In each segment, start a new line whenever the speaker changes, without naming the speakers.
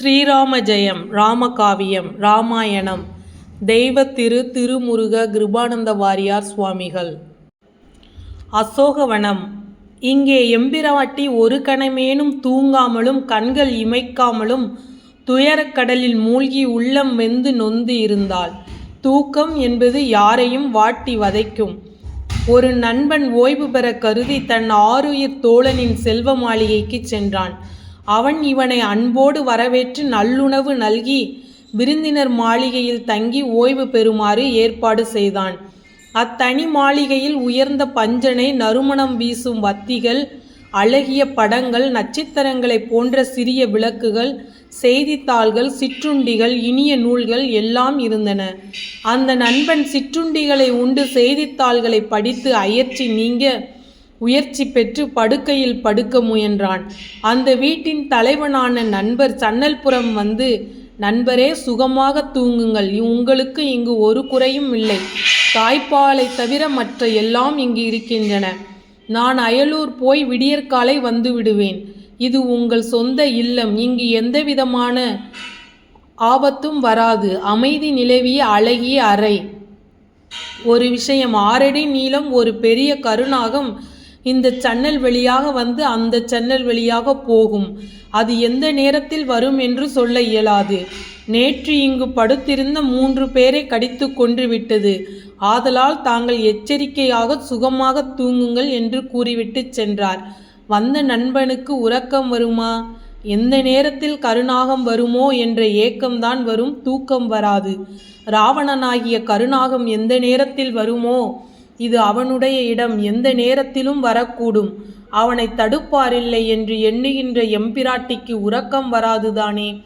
ஸ்ரீராம ஜெயம் ராமகாவியம் ராமாயணம் தெய்வ திரு திருமுருக கிருபானந்த வாரியார் சுவாமிகள். அசோகவனம். இங்கே எம்பிராட்டி ஒரு கணமேனும் தூங்காமலும் கண்கள் இமைக்காமலும் துயரக்கடலில் மூழ்கி உள்ளம் வெந்து நொந்து இருந்தாள். தூக்கம் என்பது யாரையும் வாட்டி வதைக்கும். ஒரு நண்பன் ஓய்வு பெற கருதி தன் ஆறுயிர் தோழனின் செல்வ மாளிகைக்கு சென்றான். அவன் இவனை அன்போடு வரவேற்று நல்லுணவு நல்கி விருந்தினர் மாளிகையில் தங்கி ஓய்வு பெறுமாறு ஏற்பாடு செய்தான். அத்தனி மாளிகையில் உயர்ந்த பஞ்சனை நறுமணம் வீசும் வத்திகள் அழகிய படங்கள் நட்சத்திரங்களைப் போன்ற சிறிய விளக்குகள் செய்தித்தாள்கள் சிற்றுண்டிகள் இனிய நூல்கள் எல்லாம் இருந்தன. அந்த நண்பன் சிற்றுண்டிகளை உண்டு செய்தித்தாள்களை படித்து அயற்சி நீங்க உயர்ச்சி பெற்று படுக்கையில் படுக்க முயன்றான். அந்த வீட்டின் தலைவனான நண்பர் சன்னல்புறம் வந்து நண்பரே சுகமாக தூங்குங்கள். உங்களுக்கு இங்கு ஒரு குறையும் இல்லை. தாய்ப்பாலை தவிர மற்ற எல்லாம் இங்கு இருக்கின்றன. நான் அயலூர் போய் விடியற்காலை வந்து விடுவேன். இது உங்கள் சொந்த இல்லம். இங்கு எந்தவிதமான ஆபத்தும் வராது. அமைதி நிலவிய அழகிய அறை. ஒரு விஷயம். ஆறடி நீளம் ஒரு பெரிய கருநாகம். இந்த சன்னல் வழியாக வந்து அந்த சன்னல் வழியாக போகும். அது எந்த நேரத்தில் வரும் என்று சொல்ல இயலாது. நேற்று இங்கு படுத்திருந்த மூன்று பேரை கடித்து கொன்று விட்டது. ஆதலால் தாங்கள் எச்சரிக்கையாக சுகமாக தூங்குங்கள் என்று கூறிவிட்டு சென்றார். வந்த நண்பனுக்கு உறக்கம் வருமா? எந்த நேரத்தில் கருணாகம் வருமோ என்ற ஏக்கம்தான் வரும் தூக்கம் வராது. ராவணனாகிய கருணாகம் எந்த நேரத்தில் வருமோ? இது அவனுடைய இடம். எந்த நேரத்திலும் வரக்கூடும். அவனை தடுப்பாரில்லை என்று எண்ணுகின்ற எம்பிராட்டிக்கு உறக்கம் வராதுதானே?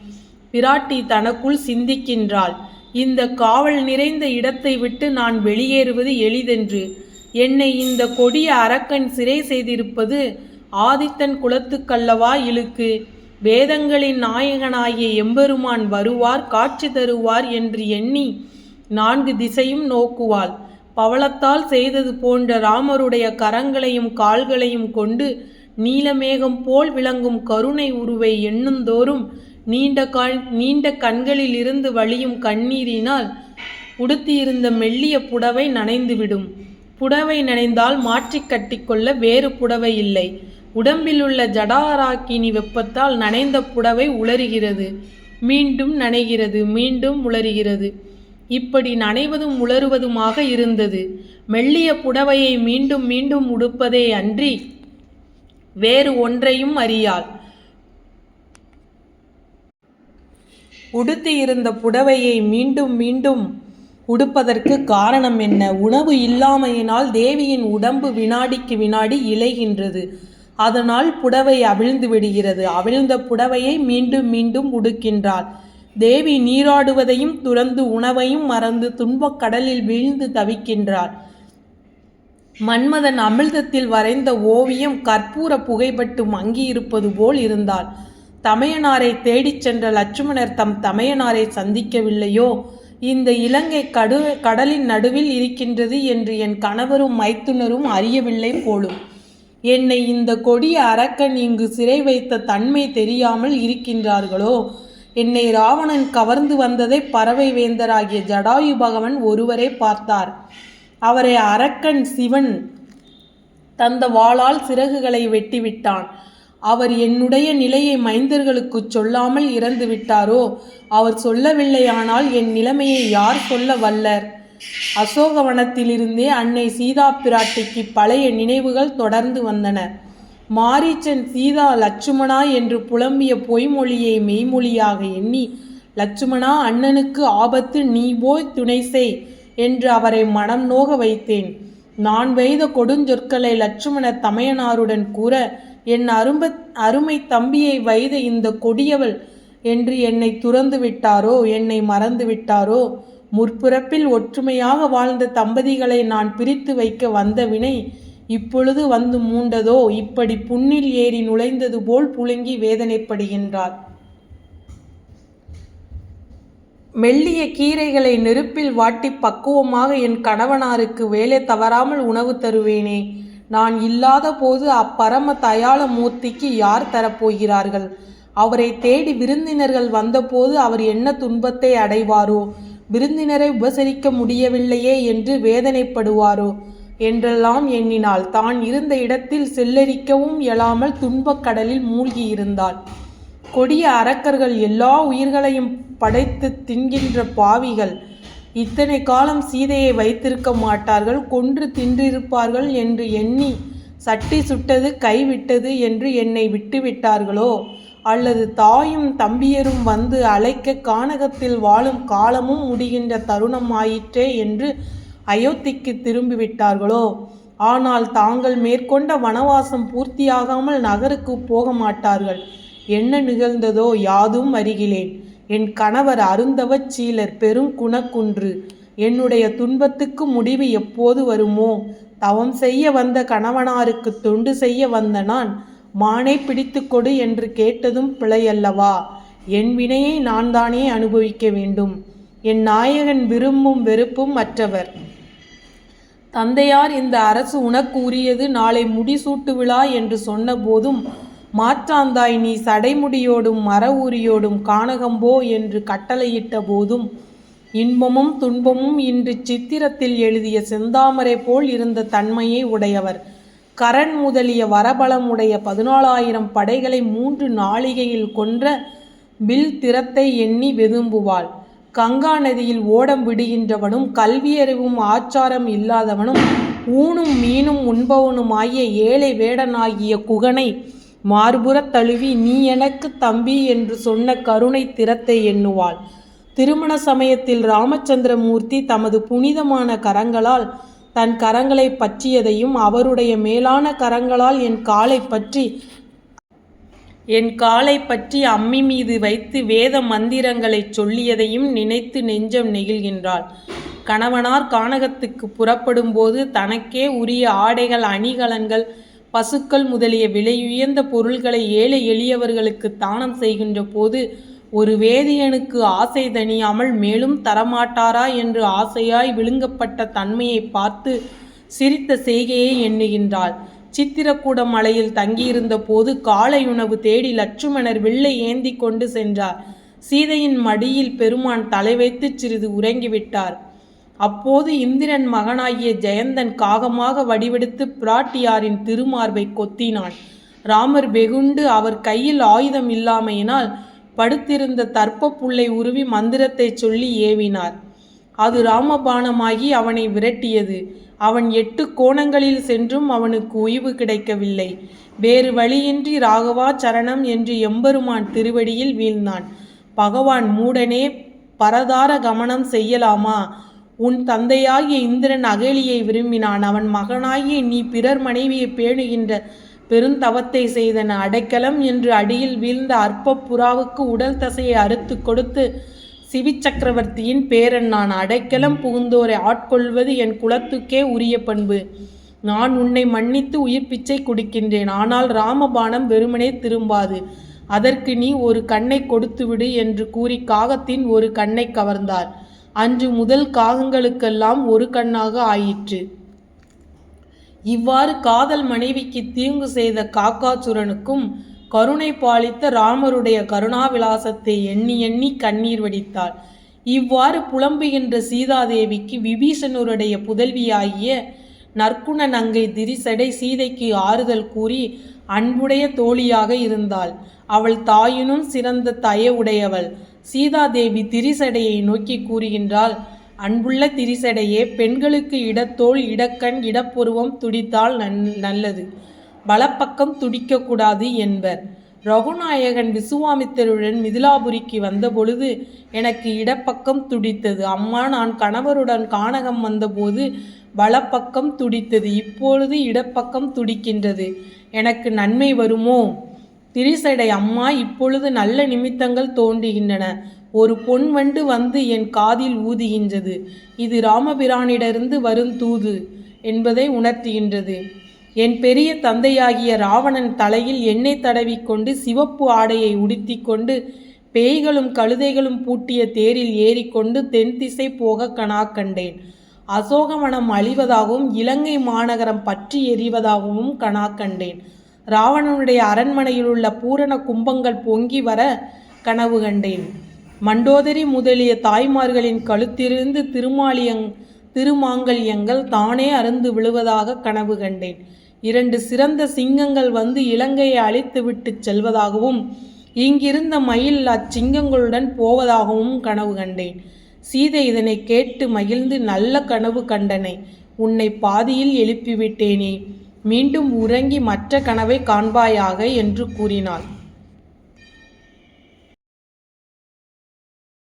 பிராட்டி தனக்குள் சிந்திக்கின்றாள். இந்த காவல் நிறைந்த இடத்தை விட்டு நான் வெளியேறுவது எளிதென்று. என்னை இந்த கொடிய அரக்கன் சிறை செய்திருப்பது ஆதித்தன் குலத்துக்கல்லவா இழுக்கு? வேதங்களின் நாயகனாகிய எம்பெருமான் வருவார் காட்சி தருவார் என்று எண்ணி நான்கு திசையும் நோக்குவாள். பவளத்தால் செய்தது போன்ற ராமருடைய கரங்களையும் கால்களையும் கொண்டு நீலமேகம் போல் விளங்கும் கருணை உருவை எண்ணுந்தோறும் நீண்ட கண் நீண்ட கண்களில் இருந்து வழியும் கண்ணீரினால் உடுத்தியிருந்த மெல்லிய புடவை நனைந்துவிடும். புடவை நனைந்தால் மாற்றிக் கட்டிக்கொள்ள வேறு புடவை இல்லை. உடம்பிலுள்ள ஜடாராக்கினி வெப்பத்தால் நனைந்த புடவை உளறுகிறது மீண்டும் நனைகிறது மீண்டும் உளறுகிறது இப்படி நனைவதும் உளறுவதுமாக இருந்தது. மெல்லிய புடவையை மீண்டும் மீண்டும் உடுப்பதே அன்றி வேறு ஒன்றையும் அறியாள். உடுத்தியிருந்த புடவையை மீண்டும் மீண்டும் உடுப்பதற்கு காரணம் என்ன? உணவு இல்லாமையினால் தேவியின் உடம்பு வினாடிக்கு வினாடி இலைகின்றது. அதனால் புடவை அவிழ்ந்து விடுகிறது. அவிழ்ந்த புடவையை மீண்டும் மீண்டும் உடுக்கின்றாள். தேவி நீராடுவதையும் துறந்து உணவையும் மறந்து துன்பக் கடலில் வீழ்ந்து தவிக்கின்றாள். மன்மதன் அமிழ்தத்தில் வரைந்த ஓவியம் கற்பூர புகைப்பட்டு மங்கியிருப்பது போல் இருந்தாள். தமையனாரை தேடிச் சென்ற லட்சுமணர் தம் தமையனாரை சந்திக்கவில்லையோ? இந்த இலங்கை கடு கடலின் நடுவில் இருக்கின்றது என்று என் கணவரும் மைத்துனரும் அறியவில்லை போலும். என்னை இந்த கொடிய அரக்கன் இங்கு சிறை வைத்த தன்மை தெரியாமல் இருக்கின்றார்களோ? என்னை ராவணன் கவர்ந்து வந்ததை பறவை வேந்தராகிய ஜடாயு பகவன் ஒருவரே பார்த்தார். அவரை அரக்கன் சிவன் தந்த வாளால் சிறகுகளை வெட்டிவிட்டான். அவர் என்னுடைய நிலையை மைந்தர்களுக்குச் சொல்லாமல் இறந்து விட்டாரோ? அவர் சொல்லவில்லையானால் என் நிலைமையை யார் சொல்ல வல்லர்? அசோகவனத்திலிருந்தே அன்னை சீதா பிராட்டிக்கு பழைய நினைவுகள் தொடர்ந்து வந்தன. மாரீச்சன் சீதா லட்சுமணா என்று புலம்பிய பொய்மொழியை மெய்மொழியாக எண்ணி லட்சுமணா அண்ணனுக்கு ஆபத்து நீ போய் துணை செய் என்று அவரை மனம் நோக வைத்தேன். நான் வைத கொடுஞ்சொற்களை லட்சுமண தமையனாருடன் கூற என் அரும்ப அருமை தம்பியை வைத இந்த கொடியவள் என்று என்னை துறந்து விட்டாரோ என்னை மறந்து விட்டாரோ? முற்பிறப்பில் ஒற்றுமையாக வாழ்ந்த தம்பதிகளை நான் பிரித்து வைக்க வந்த வினை இப்பொழுது வந்து மூண்டதோ? இப்படி புண்ணில் ஏறி நுழைந்தது போல் புழுங்கி வேதனைப்படுகின்றார் மெல்லிய கீரைகளை நெருப்பில் வாட்டி பக்குவமாக என் கணவனாருக்கு வேலை தவறாமல் உணவு தருவேனே. நான் இல்லாத போது அப்பரம தயாள மூர்த்திக்கு யார் தரப்போகிறார்கள்? அவரை தேடி விருந்தினர்கள் வந்தபோது அவர் என்ன துன்பத்தை அடைவாரோ? விருந்தினரை உபசரிக்க முடியவில்லையே என்று வேதனைப்படுவாரோ? என்றெல்லாம் எண்ணினாள். தான் இருந்த இடத்தில் செல்லரிக்கவும் இயலாமல் துன்பக் கடலில் மூழ்கியிருந்தாள். கொடிய அரக்கர்கள் எல்லா உயிர்களையும் படைத்து தின்கின்ற பாவிகள். இத்தனை காலம் சீதையை வைத்திருக்க மாட்டார்கள் கொன்று தின்றிருப்பார்கள் என்று எண்ணி சட்டி சுட்டது கைவிட்டது என்று என்னை விட்டுவிட்டார்களோ? அல்லது தாயும் தம்பியரும் வந்து அழைக்க கானகத்தில் வாழும் காலமும் முடிகின்ற தருணம் ஆயிற்றே என்று அயோத்திக்கு திரும்பிவிட்டார்களோ? ஆனால் தாங்கள் மேற்கொண்ட வனவாசம் பூர்த்தியாகாமல் நகருக்கு போக மாட்டார்கள் என்ன நிகழ்ந்ததோ யாதும் அறிகிலேன் என் கணவர் அருந்தவச் சீலர் பெருங்குணக்குன்று என்னுடைய துன்பத்துக்கு முடிவு எப்போது வருமோ? தவம் செய்ய வந்த கணவனாருக்கு தொண்டு செய்ய வந்த நான் மானை பிடித்து கொடு என்று கேட்டதும் பிழையல்லவா? என் வினையை நான் தானே அனுபவிக்க வேண்டும். என் நாயகன் விரும்பும் வெறுப்பும் மற்றவர். தந்தையார் இந்த அரசு உனக்கு உரியது நாளை முடிசூட்டு விழா என்று சொன்னபோதும் மாற்றாந்தாய் நீ சடைமுடியோடும் மர ஊரியோடும் காணகம்போ என்று கட்டளையிட்ட போதும் இன்பமும் துன்பமும் இன்று சித்திரத்தில் எழுதிய செந்தாமரை போல் இருந்த தன்மையை உடையவர். கரண் முதலிய வரபலம் உடைய பதினாலாயிரம் படைகளை மூன்று நாளிகையில் கொன்ற வில் திறத்தை எண்ணி வெதும்புவாள். கங்கா நதியில் ஓடம் விடுகின்றவனும் கல்வியறிவும் ஆச்சாரம் இல்லாதவனும் ஊனும் மீனும் உண்பவனுமாகிய ஏழை வேடனாகிய குகனை மார்புறத் தழுவி நீ எனக்கு தம்பி என்று சொன்ன கருணை திறத்தை எண்ணுவாள். திருமண சமயத்தில் ராமச்சந்திரமூர்த்தி தமது புனிதமான கரங்களால் தன் கரங்களை பற்றியதையும் அவருடைய மேலான கரங்களால் என் காலை பற்றி என் காலை பற்றி அம்மி மீது வைத்து வேத மந்திரங்களைச் சொல்லியதையும் நினைத்து நெஞ்சம் நெகிழ்கின்றாள். கணவனார் கானகத்துக்கு புறப்படும்போது தனக்கே உரிய ஆடைகள் அணிகலன்கள் பசுக்கள் முதலிய விலையுயர்ந்த பொருள்களை ஏழை எளியவர்களுக்கு தானம் செய்கின்ற போது ஒரு வேதியனுக்கு ஆசை தணியாமல் மேலும் தரமாட்டாரா என்று ஆசையாய் விழுங்கப்பட்ட தன்மையை பார்த்து சிரித்த செய்கையை எண்ணுகின்றாள். சித்திரக்கூட மலையில் தங்கியிருந்த போது காலை உணவு தேடி லட்சுமணர் வில்லை ஏந்தி கொண்டு சென்றார். சீதையின் மடியில் பெருமான் தலை வைத்து சிறிது உறங்கிவிட்டார். அப்போது இந்திரன் மகனாகிய ஜெயந்தன் காகமாக வடிவெடுத்து பிராட்டியாரின் திருமார்பை கொத்தினான். ராமர் வெகுண்டு அவர் கையில் ஆயுதம் இல்லாமையினால் படுத்திருந்த தர்ப்ப புல்லை உருவி மந்திரத்தை சொல்லி ஏவினார். அது ராமபாணமாகி அவனை விரட்டியது. அவன் எட்டு கோணங்களில் சென்றும் அவனுக்கு ஓய்வு கிடைக்கவில்லை. வேறு வழியின்றி ராகவா சரணம் என்று எம்பெருமான் திருவடியில் வீழ்ந்தான். பகவான் மூடனே பரதார கமனம் செய்யலாமா? உன் தந்தையாகிய இந்திரன் அகலியை விரும்பினான். அவன் மகனாகிய நீ பிறர் மனைவியை பேணுகின்ற பெருந்தவத்தை செய்தன அடைக்கலம் என்று அடியில் வீழ்ந்த அற்ப புறாவுக்கு உடல் தசையை அறுத்து கொடுத்து சிவி சக்கரவர்த்தியின் பேரன் நான் அடைக்கலம் புகுந்தோரை ஆட்கொள்வது என் குலத்துக்கே உரிய பண்பு. நான் உன்னை மன்னித்து உயிர் பிச்சை குடிக்கின்றேன் ஆனால் ராமபானம் வெறுமனே திரும்பாது. அதற்கு நீ ஒரு கண்ணை கொடுத்துவிடு என்று கூறி காகத்தின் ஒரு கண்ணை கவர்ந்தார். அன்று முதல் காகங்களுக்கெல்லாம் ஒரு கண்ணாக ஆயிற்று. இவ்வாறு காதல் மனைவிக்கு தீங்கு செய்த காக்காசுரனுக்கும் கருணை பாலித்த ராமருடைய கருணாவிலாசத்தை எண்ணி எண்ணி கண்ணீர் வடித்தாள். இவ்வாறு புலம்புகின்ற சீதாதேவிக்கு விபீஷணருடைய புதல்வியாகிய நற்குண நங்கை திரிசடை சீதைக்கு ஆறுதல் கூறி அன்புடைய தோழியாக இருந்தாள். அவள் தாயினும் சிறந்த தயவுடையவள் சீதாதேவி திரிசடையை நோக்கி கூறுகின்றாள் அன்புள்ள திரிசடையே பெண்களுக்கு இடத்தோள் இடக்கண் இடப்புருவம் துடித்தால் நன் நல்லது. வலப்பக்கம் துடிக்கக்கூடாது என்பர். ரகுநாயகன் விசுவாமித்தருடன் மிதிலாபுரிக்கு வந்தபொழுது எனக்கு இடப்பக்கம் துடித்தது. அம்மா நான் கணவருடன் கானகம் வந்தபோது வலப்பக்கம் துடித்தது. இப்பொழுது இடப்பக்கம் துடிக்கின்றது. எனக்கு நன்மை வருமோ? திரிசடை அம்மா இப்பொழுது நல்ல நிமித்தங்கள் தோன்றுகின்றன. ஒரு பொன் வண்டு வந்து என் காதில் ஊதுகின்றது. இது ராமபிரானிடருந்து வரும் தூது என்பதை உணர்த்துகின்றது. என் பெரிய தந்தையாகிய ராவணன் தலையில் எண்ணெய் தடவிக்கொண்டு சிவப்பு ஆடையை உடுத்தி கொண்டு பேய்களும் கழுதைகளும் பூட்டிய தேரில் ஏறிக்கொண்டு தென் திசை போக கனா கண்டேன். அசோகவனம் அழிவதாகவும் இலங்கை மாநகரம் பற்றி எறிவதாகவும் கனா கண்டேன். ராவணனுடைய அரண்மனையில் உள்ள பூரண கும்பங்கள் பொங்கி வர கனவு கண்டேன். மண்டோதரி முதலிய தாய்மார்களின் கழுத்திலிருந்து திருமாலியங் திருமாங்கல்யங்கள் தானே அருந்து விழுவதாக கனவு கண்டேன். இரண்டு சிறந்த சிங்கங்கள் வந்து இலங்கையை அழித்துவிட்டு செல்வதாகவும் இங்கிருந்த மயில் அச்சிங்கங்களுடன் போவதாகவும் கனவு கண்டேன். சீதை இதனை கேட்டு மகிழ்ந்து நல்ல கனவு கண்டனை உன்னை பாதியில் எழுப்பிவிட்டேனே. மீண்டும் உறங்கி மற்ற கனவை காண்பாயாக என்று கூறினாள்.